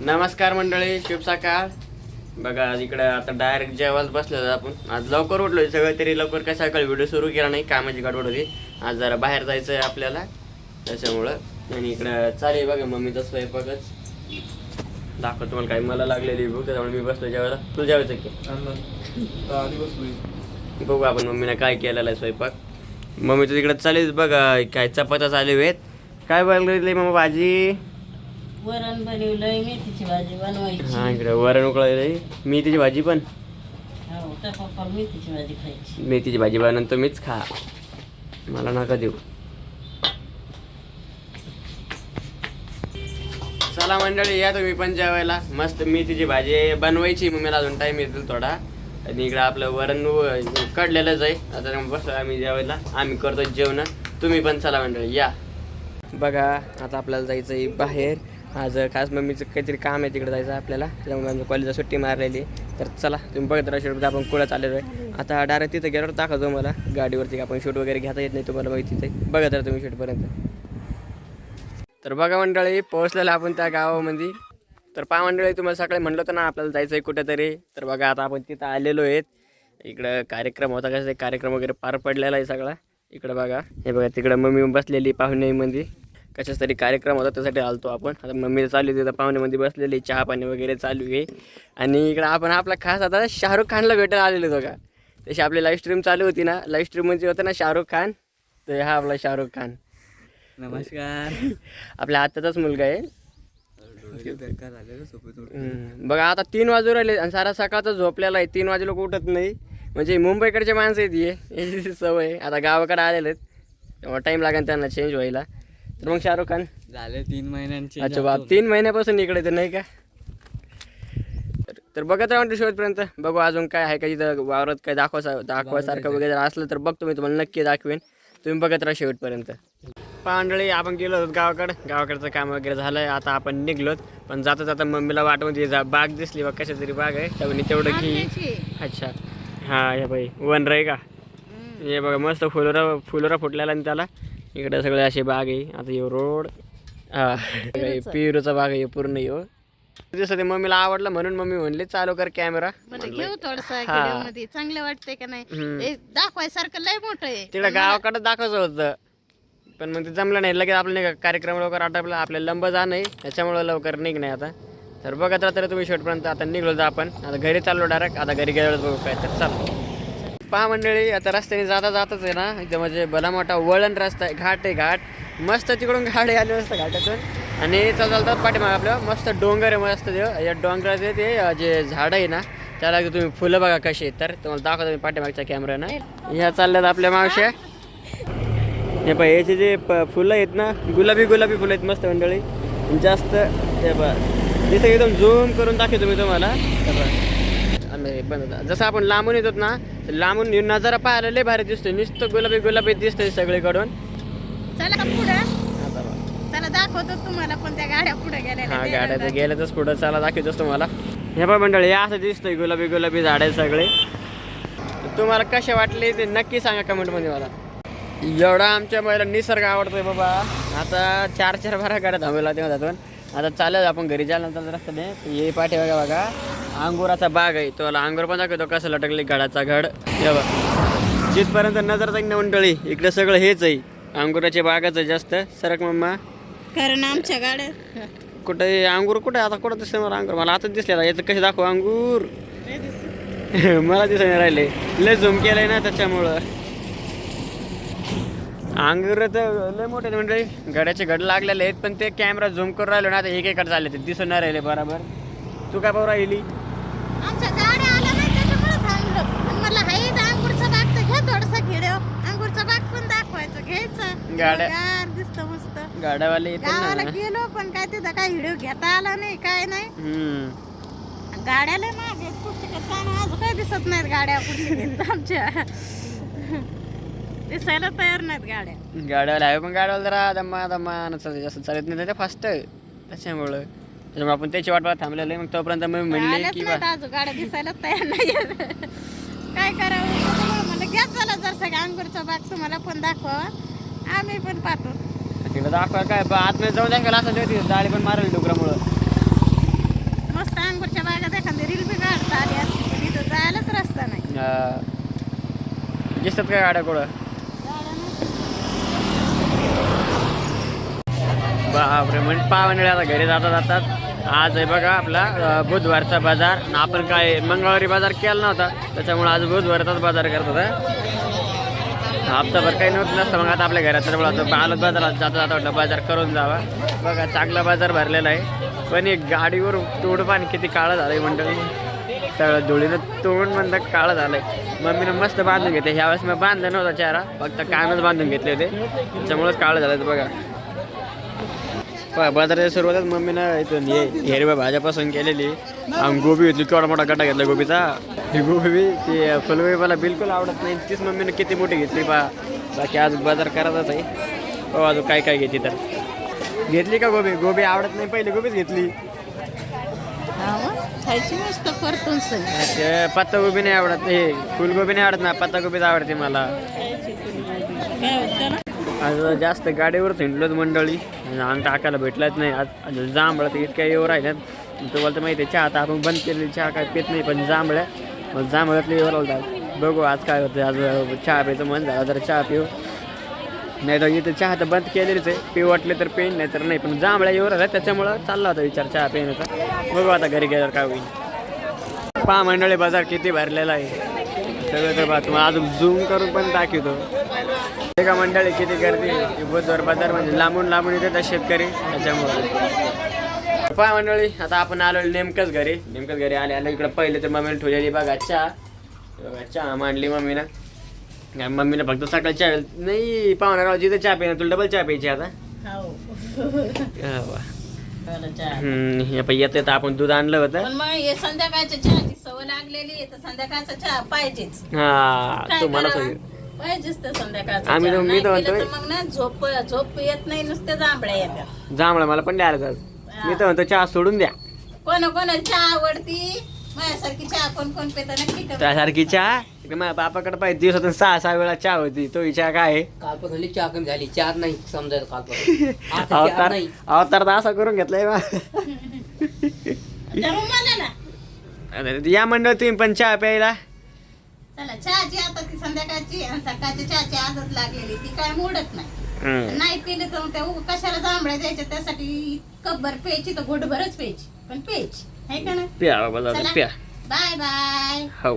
नमस्कार मंडळी शुभ सकाळ बघा आज इकडं आता डायरेक्ट जेवायला बसलो आपण. आज लवकर उठलो सगळं तरी लवकर काय सकाळी व्हिडिओ सुरू केला नाही कामाची गडबड होती. आज जरा बाहेर जायचं आहे आपल्याला. त्याच्यामुळं आणि इकडं चालेल बघा मम्मीचा स्वयंपाकच. दाखव तुम्हाला काय मला लागलेली बघ त्यामुळे मी बसलो जेवायला. तू जेवायचं की? बघू आपण मम्मीने काय केलेला आहे स्वयंपाक. मम्मीचं तिकडं चालेल बघा काय चपात्या चालू आहेत. काय बनवली मग भाजी? वरण बनवलंय मेथीची भाजी हा बनवायची इकडे वरण उकळले मेथीची भाजी पण? हो त्या पप्पा मेथीची भाजी खायची. मेथीची भाजी बनवून तुम्हीच खा. मला नका देऊ. चला मंडळी या तुम्ही पण जेवायला. मस्त मेथीची भाजी बनवायची. मग मला अजून टाइम येतील थोडा. आणि इकडं आपलं वरण कडलेलंच आहे. आता बसलो आम्ही जेवायला. आम्ही करतो जेवण. तुम्ही पण चला मंडळी या. बघा आता आपल्याला जायचं आहे बाहेर. आज खास मम्मीचं काहीतरी काम आहे तिकडे जायचं आपल्याला. त्यामुळे आमच्या कॉलेजला सुट्टी मारलेली तर चला तुम्ही बघत राहा शेवटी आपण कुठं चाललेलो आहे? आता डायरेक्ट तिथं गेल्यावर दाखवतो मला गाडीवरती. आपण शूट वगैरे घेता येत नाही तुम्हाला माहिती तिथे बघत राहा तुम्ही शूटपर्यंत तर बघा मंडळी पोहोचलेलं आपण त्या गावामध्ये. तर पहा मंडळी तुम्हाला सकाळी म्हणलं होतं ना आपल्याला जायचं आहे कुठेतरी. तर बघा आता आपण तिथं आलेलो आहेत. इकडं कार्यक्रम होता कसं कार्यक्रम वगैरे पार पडलेला आहे सगळा. इकडं बघा. हे बघा तिकडं मम्मी बसलेली पाहुण्यामध्ये. कशाच तरी कार्यक्रम होता त्यासाठी आलतो आपण. आता मम्मी चालू आहे तिथं पाहुण्यामध्ये बसलेली चहा पाणी वगैरे चालू आहे. आणि इकडं आपण आपला खास आता शाहरुख खानला भेटायला आलेलो होतो का तशी आपली लाईव्ह स्ट्रीम चालू होती ना. लाईव्ह स्ट्रीममध्ये होतं ना शाहरुख खान. तर हा आपला शाहरुख खान. नमस्कार. आपल्या आत्याचाच मुलगा आहे. बघा आता तीन वाजू राहिले आणि सारा सकाळचा झोपलेला आहे. तीन वाजे लोक उठत नाही. म्हणजे मुंबईकडचे माणसं आहेत हे. याची सवय. आता गावाकडे आलेले आहेत. तेव्हा टाईम लागेल त्यांना चेंज व्हायला. तर मग शाहरुख खान? झाले तीन महिन्यांची. अच्छा बाप तीन महिन्यापासून इकडे तर नाही का? तर- तर बघत राहा म्हणते शेवटपर्यंत. बघू अजून काय आहे का इथं वावरात काय दाखवा दाखवासारखं वगैरे जर असलं तर बघतो मी तुम्हाला नक्की दाखवेन. तुम्ही बघत राहा शेवटपर्यंत. पांडळी आपण गेलो होतो गावाकडं. गावाकडचं काम वगैरे झालंय. आता आपण निघलोत. पण जाता जाता मम्मीला वाटमध्ये जा बाग दिसली बा कशा तरी बाग आहे. त्यामुळे तेवढं की अच्छा. हा हे बाई वन रे का? हे बघा मस्त फुलोरा फुलोरा फुटलेला आणि त्याला. इकडे सगळे असे बाग आहे. आता यो रोड. हा. पिरूचा. बाग आहे पूर्ण यो. दिसत मम्मीला आवडलं म्हणून मम्मी म्हणली चालू कर कॅमेरा घेऊ थोडस हा. मध्ये. चांगलं वाटतंय का नाही. हे दाखवायसारखं लय मोठं आहे. तिकडे गावाकडे दाखवायचं होतं. पण मग ते जमलं नाही. लगेच आपलं नाही कार्यक्रम लवकर आटपला. आपल्याला लंब जा नाही त्याच्यामुळं लवकर निघ नाही आता. तर बघत राहा तर तुम्ही शेवटपर्यंत. आता निघलो आपण. आता घरी चाललो डायरेक्ट आता घरी गेल्यावर बघू काय तर. चला. पहा मंडळी आता रस्त्याने जाता जातच आहे ना इथं म्हणजे भला मोठा वळण रस्ता आहे घाट आहे घाट. मस्त तिकडून गाडी आली असतं घाटातून. आणि चालत चालतात पाठीमाग आपलं. मस्त डोंगर आहे मस्त देव. या डोंगराचे ते जे झाडं आहे ना त्याला तुम्ही फुलं बघा कशी आहेत. तर तुम्हाला दाखवतो मी पाठीमागच्या कॅमेऱ्यानं ह्या चालल्यात आपल्या मावश्या हे पहा याचे जे प फुलं आहेत ना गुलाबी गुलाबी फुलं आहेत मस्त मंडळी. जास्त हे पहा. तिथे एकदम झूम करून दाखवतो मी तुम्हाला. हे बंद जसं आपण लांबून येतो ना लांबून येऊन नजारा पाहायला लय भारी दिसतोय. नुसतं गुलाबी गुलाबी दिसतंय सगळीकडून. चला पुढं. चला दाखवतो तुम्हाला पण त्या गाड्या पुढे गेलेल्या हा ते गाड्या तर दाखव. गेल्यातच पुढं. चला दाखवतोच तुम्हाला. हे पण मंडळी हे असं दिसतंय गुलाबी गुलाबी झाड आहेत सगळे तुम्हाला कसे वाटले ते नक्की सांगा कमेंटमध्ये मला. एवढा आमच्या महिला निसर्ग आवडतोय बाबा. आता चार चार बारा गाड्या थांबवला जातून आता चालेल आपण घरी. जायला रस्त्याने. ये पाठी बघा बघा. अंगुराचा बाग आहे तो अंगूर पण दाखवतो कसं लटकले घडाचा घड बघा. जिथपर्यंत नजर जाईल ना मंडळी इकडे सगळं हेच आहे. अंगुराचे बागच आहे जास्त. सरक मम्मा. कारण आमच्या गाड्या कुठे अंगूर कुठे? आता कुठं दिसतं मला अंगूर? मला आताच दिसले आता याचं कसे दाखव? अंगूर. मला दिसायला नाही राहिले. लय झूम केलंय ना त्याच्यामुळं. अंगूर तर लय मोठे मंडळी गड्याचे गड लागलेले आहेत पण ते कॅमेरा झूम करून राहिलो ना आता एक एकड झाले ते. दिसून नाही राहिले बरोबर. तू काय पाहू राहिली? आमच्या गाड्या आल्या नाही त्याच्यामुळे थांबलो आणि मला हाय अंगूरचा बाग तर घ्या थोडासा खेड्यो अंगूरचा बाग पण दाखवायचं घ्यायचं. गाड्या- गार दिसतं मस्त. गाड्यावाले गावाला गेलो पण काय तिथं काय व्हिडिओ घेता आला नाही काय नाही. गाड्याला मागे पुढचे काय अजून काय दिसत नाहीत गाड्या पुढच्या आमच्या. दिसायला तयार नाहीत गाड्या. गाड्यावाला आहे पण गाड्यावाला जरा दम्मा दम्मा चालत जास्त चालत नाही ते फास्ट त्याच्यामुळं. त्यामुळे आपण त्याची वाट पाहत थांबलेलं आहे. मग तोपर्यंत मी म्हणले की बा- अजून गाड्या दिसायलाच तयार नाही काय करावं? म्हणलं घ्या चला जर सगळ्या अंगूरचा बाग तुम्हाला पण दाखवा. आम्ही पण पाहतो. तिला दाखवा काय बा, आतमध्ये जाऊन दाखवायला असं होती जाळी पण मारली डुकरामुळं. मस्त अंगूरच्या बागात एखादी रील बी काढता आली असती, तिथं जायलाच रस्ता नाही. दिसत काय गाड्या कुठं? बापरे म्हणजे पाहुणे म्हणजे आता घरी जाता जातात आज आहे बघा आपला बुधवारचा बाजार. आपण काय मंगळवारी बाजार केला नव्हता त्याच्यामुळे आज बुधवारचाच बाजार करत होता. हप्ताभर काही नव्हतं नसतं मग आता आपल्या घरात तर आलं बाजारात जाता जाता वाटलं बाजार करून जावा. बघा चांगला बाजार भरलेला आहे. पण एक गाडीवर तोड किती काळं झालंय म्हणतो सगळं धुळीनं तोंड म्हणतात काळं झालंय. मम्मीनं मस्त बांधून घेते ह्यावेळेस मी बांधलं नव्हता चेहरा फक्त कानच बांधून घेतले होते. त्याच्यामुळेच काळं झालं बघा. बाजाराच्या सुरुवातच मम्मीनं इथून हे हिरव्या भाज्यापासून केलेली. आणि गोबी होती केवढा मोठा गड्डा घेतला गोबीचा. ही गोबी ती फुलगोबी मला बिलकुल आवडत नाही. तीच मम्मीनं किती मोठी घेतली पा. बाकी आज बाजार करायचाच आहे. हो अजून काय काय घेतली तर. घेतली का गोबी? गोबी आवडत नाही पहिले गोबीच घेतली. खायची मस्त परतून सगळी. ते पत्तागोबी नाही आवडत. हे फुलगोबी नाही आवडत ना पत्तागोबीच आवडते मला. आज जास्त गाडीवर हिंडलोत मंडळी. अंग टाकायला भेटलाच नाही. आज जांभळा जांभळं तर इतक्या येऊ राहिल्यात. तुम्हाला तर माहिती आहे चहा आता आपण बंद केलेली चहा काय पित नाही पण जांभळ्या. मग जांभळ्यातले येऊ राहितात बघू आज काय होतं आज चहा प्यायचं मन झालं तर चहा पिऊ. नाही तर इथं चहा तर बंद केलेलीच आहे. पिऊ वाटले तर पेन नाही तर नाही. पण जांभळ्या येऊ राहिल्या त्याच्यामुळं चालला होता विचार चहा पिण्याचा. बघू आता घरी गेल्यावर काय होईल. पहा मंडळी बाजार किती भरलेला आहे. सगळं तर बा तुम्हाला अजून झूम करून पण दाखवतो. एका मंडळी किती गर्दी. बुधवार बाजार म्हणजे लांबून लांबून येतात शेतकरी. त्याच्यामुळे. पहा मंडळी आता आपण आलो नेमकंच घरी. नेमकंच घरी आले आलो इकडं पहिले तर मम्मीने ठेवलेली बघा चहा. बघा चहा मांडली मम्मीनं. मम्मीनं फक्त सकाळी चहा नाही पाहुणा राव जिथे चहा पिणार तुला डबल चहा प्यायची आता. येत येत आपण दूध आणलं होतं. संध्याकाळच्या चहाची सवय लागलेली आहे तर संध्याकाळचा चहा पाहिजेच. हा तुम्हाला? पाहिजेच संध्याकाळचा आम्ही चहा. तर- मी नाही तर पिलं म्हणतोय- तर मग ना झोप झोप येत नाही नुसते जांभळ्या येतात. जांभळं मला पण द्यायला मी तर म्हणतो चहा सोडून द्या. कोण कोण चहा आवडती? माझ्यासारखी चहा कोण कोण पेता नक्की का? त्यासारखी चहा? इकडे माझ्या बापाकडे पाहिजे. दिवसातून सहा सहा वेळा चहा होती. तो चहा काय आहे? कालपासून चहा कमी झाली. चार नाही समजायला कालपासून. आता अवतार नाही. अवतार तर असा करून घेतलाय बा. ठरवून मला ना. अरे, या मंडळ तुम्ही पण चहा प्यायला? चला चहाची आता ती संध्याकाळची आणि सकाळची चहाची आदत लागलेली ती काय मोडत नाही. नाही पिले तर त्या उग कशाला जांभळ्या द्यायच्या? त्यासाठी कपभर प्यायची तर घोटभरच प्यायची पण प्यायची आहे का प्या बाबा चला. प्या. Bye bye. हो.